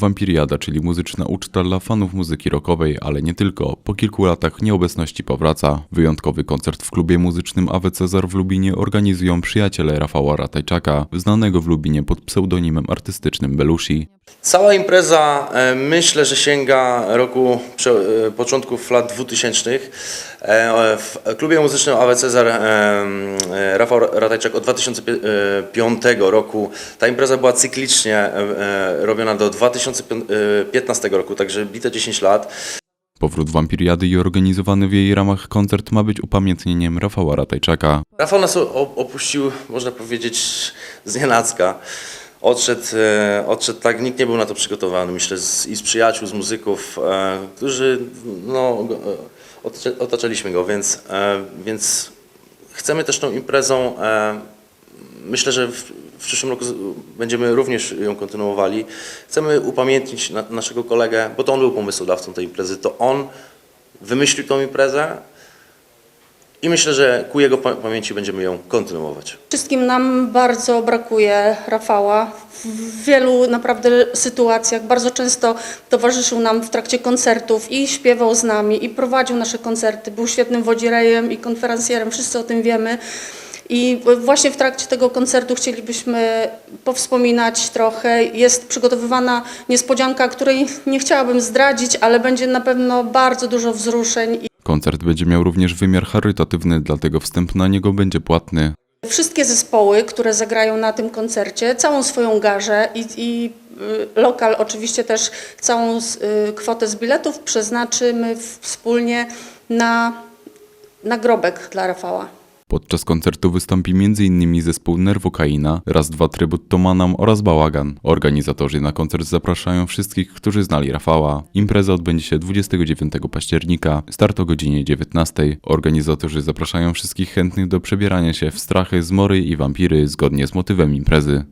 Wampiriada, czyli muzyczna uczta dla fanów muzyki rockowej, ale nie tylko. Po kilku latach nieobecności powraca. Wyjątkowy koncert w klubie muzycznym AW Cezar w Lubinie organizują przyjaciele Rafała Ratajczaka, znanego w Lubinie pod pseudonimem artystycznym Belushi. Cała impreza e, myślę, że sięga roku e, początków lat 2000. E, W klubie muzycznym AW Cezar Rafał Ratajczak od 2005 roku. Ta impreza była cyklicznie robiona do 2015 roku, także bite 10 lat. Powrót Wampiriady i organizowany w jej ramach koncert ma być upamiętnieniem Rafała Ratajczaka. Rafał nas opuścił, można powiedzieć, z nienacka. Odszedł, e, odszedł tak, nikt nie był na to przygotowany, myślę, z, i z przyjaciół, z muzyków, e, którzy, no, e, otacza- otaczaliśmy go, więc, więc chcemy też tą imprezą, myślę, że w, w przyszłym roku będziemy również ją kontynuowali. Chcemy upamiętnić na, naszego kolegę, bo to on był pomysłodawcą tej imprezy, to on wymyślił tą imprezę, i myślę, że ku jego pa- pamięci będziemy ją kontynuować. Wszystkim nam bardzo brakuje Rafała. W wielu naprawdę sytuacjach bardzo często towarzyszył nam w trakcie koncertów i śpiewał z nami i prowadził nasze koncerty. Był świetnym wodzirejem i konferencjerem, wszyscy o tym wiemy. I właśnie w trakcie tego koncertu chcielibyśmy powspominać trochę. Jest przygotowywana niespodzianka, której nie chciałabym zdradzić, ale będzie na pewno bardzo dużo wzruszeń Koncert będzie miał również wymiar charytatywny, dlatego wstęp na niego będzie płatny. Wszystkie zespoły, które zagrają na tym koncercie, całą swoją garzę i, i y, lokal oczywiście też całą s- y, kwotę z biletów przeznaczymy wspólnie na nagrobek dla Rafała. Podczas koncertu wystąpi m.in. zespół Nerwokaina, raz dwa trybut Tomanam oraz Bałagan. Organizatorzy na koncert zapraszają wszystkich, którzy znali Rafała. Impreza odbędzie się 29 października, start o godzinie 19. Organizatorzy zapraszają wszystkich chętnych do przebierania się w strachy, zmory i wampiry zgodnie z motywem imprezy.